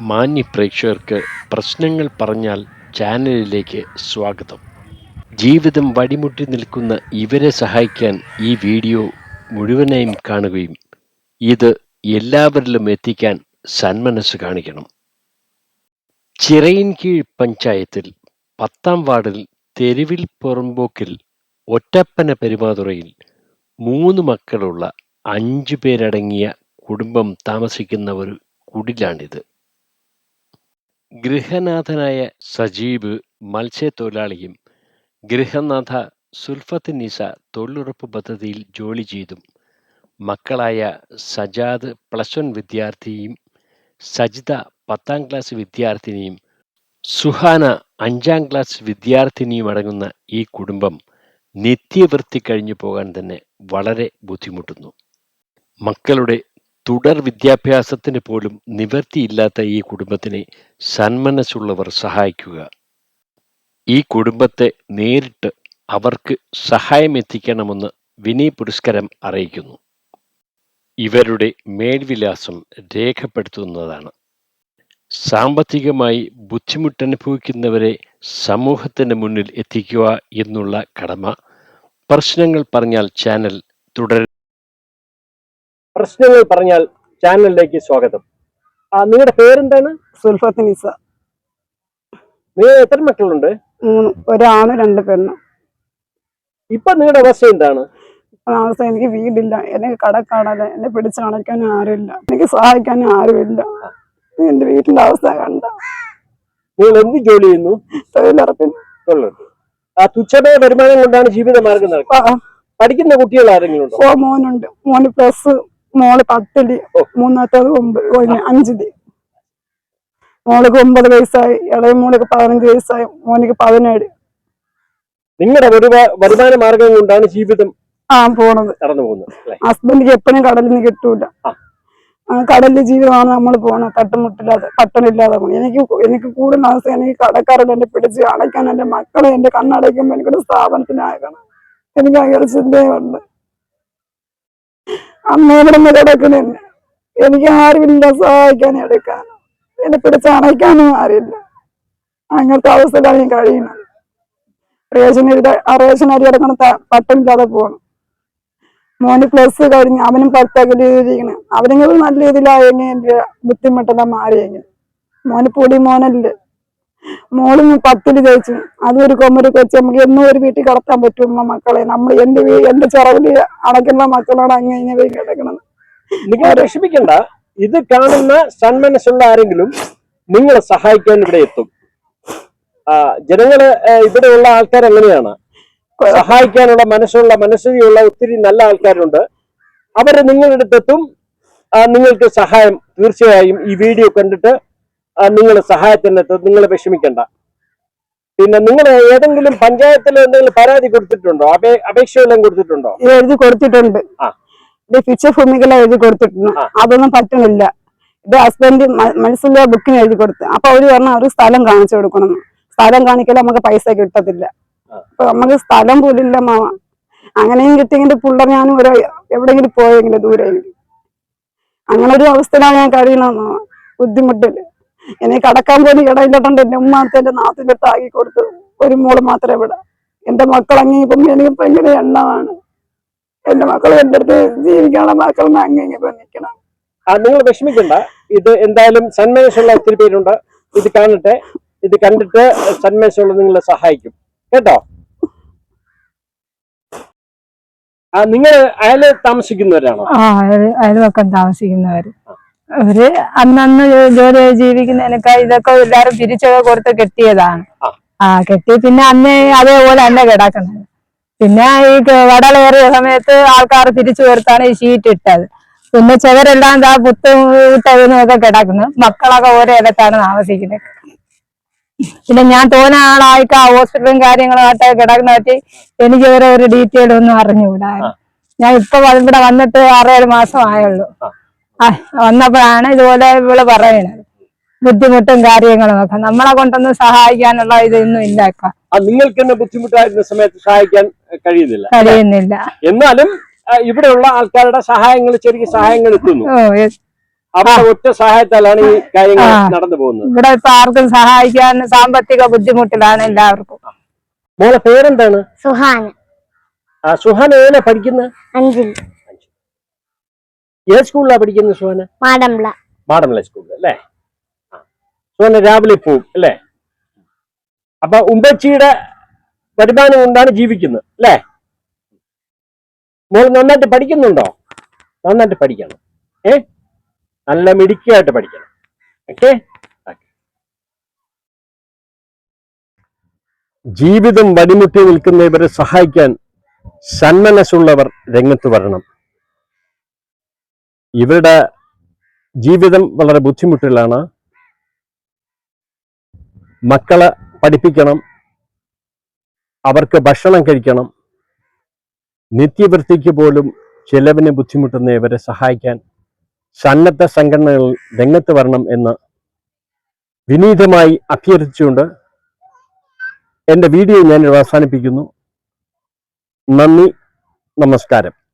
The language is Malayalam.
മാന്യ പ്രേക്ഷകർക്ക് പ്രശ്നങ്ങൾ പറഞ്ഞാൽ ചാനലിലേക്ക് സ്വാഗതം. ജീവിതം വടിമുട്ടി നിൽക്കുന്ന ഇവരെ സഹായിക്കാൻ ഈ വീഡിയോ മുഴുവനായും കാണുകയും ഇത് എല്ലാവരിലും എത്തിക്കാൻ സന്മനസ് കാണിക്കണം. ചിറയിൻകീഴ് പഞ്ചായത്തിൽ പത്താം വാർഡിൽ തെരുവിൽ പുറമ്പോക്കിൽ ഒറ്റപ്പന പെരുമാതുറയിൽ മൂന്ന് മക്കളുള്ള അഞ്ചു പേരടങ്ങിയ കുടുംബം താമസിക്കുന്ന ഒരു കുടിലാണിത്. ഗൃഹനാഥനായ സജീബ് മത്സ്യത്തൊഴിലാളിയും ഗൃഹനാഥ സുൽഫത്ത് നിസ തൊഴിലുറപ്പ് പദ്ധതിയിൽ ജോലി ചെയ്തും മക്കളായ സജാദ് പ്ലസ് വൺ വിദ്യാർത്ഥിയും സജിത പത്താം ക്ലാസ് വിദ്യാർത്ഥിനിയും സുഹാന അഞ്ചാം ക്ലാസ് വിദ്യാർത്ഥിനിയും അടങ്ങുന്ന ഈ കുടുംബം നിത്യവൃത്തി കഴിഞ്ഞു പോകാൻ തന്നെ വളരെ ബുദ്ധിമുട്ടുന്നു. മക്കളുടെ തുടർ വിദ്യാഭ്യാസത്തിന് പോലും നിവർത്തിയില്ലാത്ത ഈ കുടുംബത്തിനെ സന്മനസ്സുള്ളവർ സഹായിക്കുക. ഈ കുടുംബത്തെ നേരിട്ട് അവർക്ക് സഹായം എത്തിക്കണമെന്ന് വിനയ പുരസ്കരം അറിയിക്കുന്നു. ഇവരുടെ മേൽവിലാസം രേഖപ്പെടുത്തുന്നതാണ്. സാമ്പത്തികമായി ബുദ്ധിമുട്ടനുഭവിക്കുന്നവരെ സമൂഹത്തിന് മുന്നിൽ എത്തിക്കുക എന്നുള്ള കടമ. പ്രശ്നങ്ങൾ പറഞ്ഞാൽ ചാനൽ തുടരും. പ്രശ്നങ്ങൾ പറഞ്ഞാൽ ചാനലിലേക്ക് സ്വാഗതം. നിങ്ങളുടെ പേരെന്താണ്? സുൽഫത്ത് നിസ. നിങ്ങൾ എത്ര മക്കളുണ്ട്? മൂന്ന് ഒരാണ് രണ്ട് പെണ്ണ്. ഇപ്പൊ നിങ്ങളുടെ അവസ്ഥ എന്താണ്? അവസ്ഥ എനിക്ക് വീടില്ല. എനിക്ക് കടക്കാണല്ല എന്നെ പിടിച്ചണക്കാനും ആരുമില്ല. എനിക്ക് സഹായിക്കാനും ആരുമില്ല. എന്റെ വീട്ടിന്റെ അവസ്ഥ കണ്ട. നിങ്ങൾ എന്ത് ജോലി ചെയ്യുന്നു? തൊഴിലുറപ്പിന്. തൊഴിലുറപ്പ്. ആ തുച്ഛമായ വരുമാനം കൊണ്ടാണ് ജീവിത മാർഗം നടക്കുന്നത് പഠിക്കുന്ന കുട്ടികൾ ആരെങ്കിലും ഉണ്ടോ? ഓ മോനുണ്ട്. മോന് പ്ലസ് മോൾ പത്തിൽ മൂന്നാമത്തത് ഒമ്പത് അഞ്ചിൽ. മോൾക്ക് ഒമ്പത് വയസ്സായി ഇളയ മോൾക്ക് പതിനഞ്ച് വയസ്സായി മോനിക്ക് പതിനേഴ്. നിങ്ങളുടെ വരുമാ- വരുമാന മാർഗം കൊണ്ടാണ് ജീവിതം ആ പോണത്. കടന്നു പോകുന്നത് അല്ലെ? ഹസ്ബൻഡിക്ക് എപ്പോഴും കടലിൽ നിന്ന് കിട്ടൂല. കടലിലെ ജീവിതമാണ് നമ്മൾ പോണത്. തട്ടുമുട്ടില്ലാതെ പട്ടണില്ലാതെ പോണത്. എനിക്ക് എനിക്ക് കൂടുതൽ ആവശ്യം എനിക്ക് കടക്കാരുടെ എന്നെ പിടിച്ച് അടയ്ക്കാൻ എന്റെ മക്കളെ എന്റെ കണ്ണടയ്ക്കുമ്പോൾ എനിക്കൊരു സ്ഥാപനത്തിനാകണം എനിക്ക് ഭയങ്കര ചിന്തയുണ്ട്. അമ്മ ഇവിടെ നിന്ന് കിടക്കണെന്ന് എനിക്ക് ആരുമില്ല സഹായിക്കാൻ എടുക്കാൻ എന്നെ പിടിച്ച് അണയ്ക്കാനും ആരില്ല അങ്ങനത്തെ അവസ്ഥയിലാണ് ഞാൻ കഴിയുന്നത്. റേഷൻ ആ റേഷൻ അരി അടക്കണ പട്ടമില്ലാതെ പോകണം മോന് പ്ലസ് കഴിഞ്ഞ് അവനും പത്തൊക്കെ ചെയ്തിരിക്കണം. അവരെങ്കിലും നല്ല രീതിയിലായെങ്കിൽ എന്റെ ബുദ്ധിമുട്ടെല്ലാം മാറിയെങ്കിൽ. മോന് പൊടി മോനല്ലേ. മോളും പത്തിൽ ജയിച്ചു. അതും ഒരു കൊമ്പര് കഴിച്ച് നമുക്ക് എന്നും ഒരു വീട്ടിൽ കിടത്താൻ പറ്റും മക്കളെ. നമ്മൾ എന്റെ എന്റെ ചെറവിൽ അടക്കുന്ന മക്കളാണ് അങ്ങനെ ഇങ്ങനെ പോയി കിടക്കണം നിങ്ങൾ വിഷമിക്കണ്ട. ഇത് കാണുന്ന സന്മനസ്സുള്ള ആരെങ്കിലും നിങ്ങളെ സഹായിക്കാൻ ഇവിടെ എത്തും. ജനങ്ങൾ ഇവിടെയുള്ള ആൾക്കാർ എങ്ങനെയാണ് സഹായിക്കാനുള്ള മനസ്സുള്ള മനസ്സിലുള്ള ഒത്തിരി നല്ല ആൾക്കാരുണ്ട്. അവർ നിങ്ങളുടെ അടുത്തെത്തും. നിങ്ങൾക്ക് സഹായം തീർച്ചയായും ഈ വീഡിയോ കണ്ടിട്ട് നിങ്ങൾ സഹായത്തിനെത്തും നിങ്ങൾ വിഷമിക്കണ്ട. പിന്നെ നിങ്ങൾ ഏതെങ്കിലും പഞ്ചായത്തിൽ എന്തെങ്കിലും പരാതി കൊടുത്തിട്ടുണ്ടോ? അപേ അപേക്ഷ വല്ലതും കൊടുത്തിട്ടുണ്ടോ എഴുതി കൊടുത്തിട്ടുണ്ട്. ഇത് ഫിക്ചർ ഭൂമികളെ എഴുതി കൊടുത്തിട്ടുണ്ട്. അതൊന്നും പറ്റുന്നില്ല. ഇത് ഹസ്ബൻഡ് മനസ്സിലെ ബുക്കിന് എഴുതി കൊടുത്ത്. അപ്പൊ അവർ പറഞ്ഞ ഒരു സ്ഥലം കാണിച്ചു കൊടുക്കണം. സ്ഥലം കാണിക്കല നമുക്ക് പൈസ കിട്ടത്തില്ല. അപ്പൊ നമുക്ക് സ്ഥലം പോലും ഇല്ല മാമ. അങ്ങനെയും കിട്ടിയെങ്കിൽ പിള്ളേർ ഞാനും ഒരു എവിടെയെങ്കിലും പോയെങ്കിലും ദൂരെയെങ്കിലും. അങ്ങനെ ഒരു അവസ്ഥയിലാണ് ഞാൻ കഴിയണമെന്ന് മാമ. എനിക്ക് കടക്കാൻ പോലും ഇടയിലിട്ടുണ്ട് എന്റെ ഉമ്മാർത്ത് എന്റെ നാത്തിന്റെ അടുത്ത് ആക്കി കൊടുത്തു ഒരു മോൾ മാത്രമേ ഇവിടെ എന്റെ മക്കൾ അങ്ങേ ഇപ്പം എനിക്ക് ഭയങ്കര എണ്ണമാണ്. എന്റെ മക്കൾ എന്റെ അടുത്ത് ജീവിക്കാനുള്ള മക്കൾ അങ്ങനെ നിൽക്കണം. നിങ്ങൾ വിഷമിക്കണ്ട. ഇത് എന്തായാലും സന്മേഷമുള്ള ഒത്തിരി പേരുണ്ട്. ഇത് കാണട്ടെ. ഇത് കണ്ടിട്ട് സന്മേഷമുള്ള നിങ്ങളെ സഹായിക്കും. കേട്ടോ? ആ നിങ്ങൾ അയൽ താമസിക്കുന്നവരാണോ? അയൽവക്കം താമസിക്കുന്നവര്. അവർ അന്നന്ന് ജോലി ജീവിക്കുന്ന ജീവിക്കുന്നതിനൊക്കെ ഇതൊക്കെ എല്ലാരും പിരിച്ചൊക്കെ കൊടുത്ത് കെട്ടിയതാണ്. ആ. കെട്ടി പിന്നെ അന്ന് അതേപോലെ തന്നെ കിടക്കുന്നത്. പിന്നെ ഈ വടലേറിയ സമയത്ത് ആൾക്കാർ തിരിച്ചു കൊടുത്താണ് ഈ ഷീറ്റ് ഇട്ടത്. പിന്നെ ചിലരെല്ലാം ദാ പുത്തും ഇട്ടതിനൊക്കെ കിടക്കുന്നു. മക്കളൊക്കെ ഓരോ ഇടത്താണ് താമസിക്കുന്നത്. പിന്നെ ഞാൻ തോന്ന ആളായിട്ട് ആ ഹോസ്പിറ്റലും കാര്യങ്ങളുമായിട്ട് കിടക്കുന്ന പറ്റി എനിക്ക് ഇവരെ ഒരു ഡീറ്റെയിൽ ഒന്നും അറിഞ്ഞുകൂടാ. ഞാൻ ഇപ്പൊ ഇവിടെ വന്നിട്ട് ആറേഴ് മാസം ആയുള്ളൂ. വന്നപ്പോഴാണ് ഇതുപോലെ ഇവൾ പറയണത്. ബുദ്ധിമുട്ടും കാര്യങ്ങളും ഒക്കെ. നമ്മളെ കൊണ്ടൊന്നും സഹായിക്കാനുള്ള ഇതൊന്നും ഇല്ല ഇപ്പൊ. നിങ്ങൾക്ക് തന്നെ ബുദ്ധിമുട്ടായിരുന്ന സമയത്ത് സഹായിക്കാൻ കഴിയുന്നില്ല കഴിയുന്നില്ല. എന്നാലും ഇവിടെയുള്ള ആൾക്കാരുടെ സഹായങ്ങൾ ചെറിയ സഹായങ്ങൾ എത്തുന്നു. ഒറ്റ സഹായത്താലാണ് ഈ കാര്യങ്ങൾ. നടന്നു പോകുന്നത്. ഇവിടെ ഇപ്പൊ ആർക്കും സഹായിക്കാൻ സാമ്പത്തിക ബുദ്ധിമുട്ടിലാണ് എല്ലാവർക്കും. മോളെ പേരെന്താണ്? സുഹാന. ആ, സുഹാന ഏതാ പഠിക്കുന്നത് അഞ്ചിൽ ഏത് സ്കൂളിലാണ് പഠിക്കുന്നത് സുഹാന മാടമ്പ്ല മാടമല സ്കൂളിൽ അല്ലേ? ആ. സുഹാന രാവിലെ പോവും അല്ലേ? അപ്പൊ ഉമ്പച്ചിയുടെ വരുമാനം കൊണ്ടാണ് ജീവിക്കുന്നത് അല്ലേ? മോൾ നന്നായിട്ട് പഠിക്കുന്നുണ്ടോ? നന്നായിട്ട് പഠിക്കണം ഏ? നല്ല മിടുക്കിയായിട്ട് പഠിക്കണം ഓക്കെ? ജീവിതം വടിമുട്ടി നിൽക്കുന്ന ഇവരെ സഹായിക്കാൻ സന്മനസ്സുള്ളവർ രംഗത്ത് വരണം. ഇവരുടെ ജീവിതം വളരെ ബുദ്ധിമുട്ടിലാണ്. മക്കളെ പഠിപ്പിക്കണം. അവർക്ക് ഭക്ഷണം കഴിക്കണം. നിത്യവൃത്തിക്ക് പോലും ചെലവിന് ബുദ്ധിമുട്ടുന്ന ഇവരെ സഹായിക്കാൻ സന്നദ്ധ സംഘടനകൾ രംഗത്ത് വരണം എന്ന് വിനീതമായി അഭ്യർത്ഥിച്ചുകൊണ്ട് എന്റെ വീഡിയോ ഞാൻ അവസാനിപ്പിക്കുന്നു. നന്ദി നമസ്കാരം.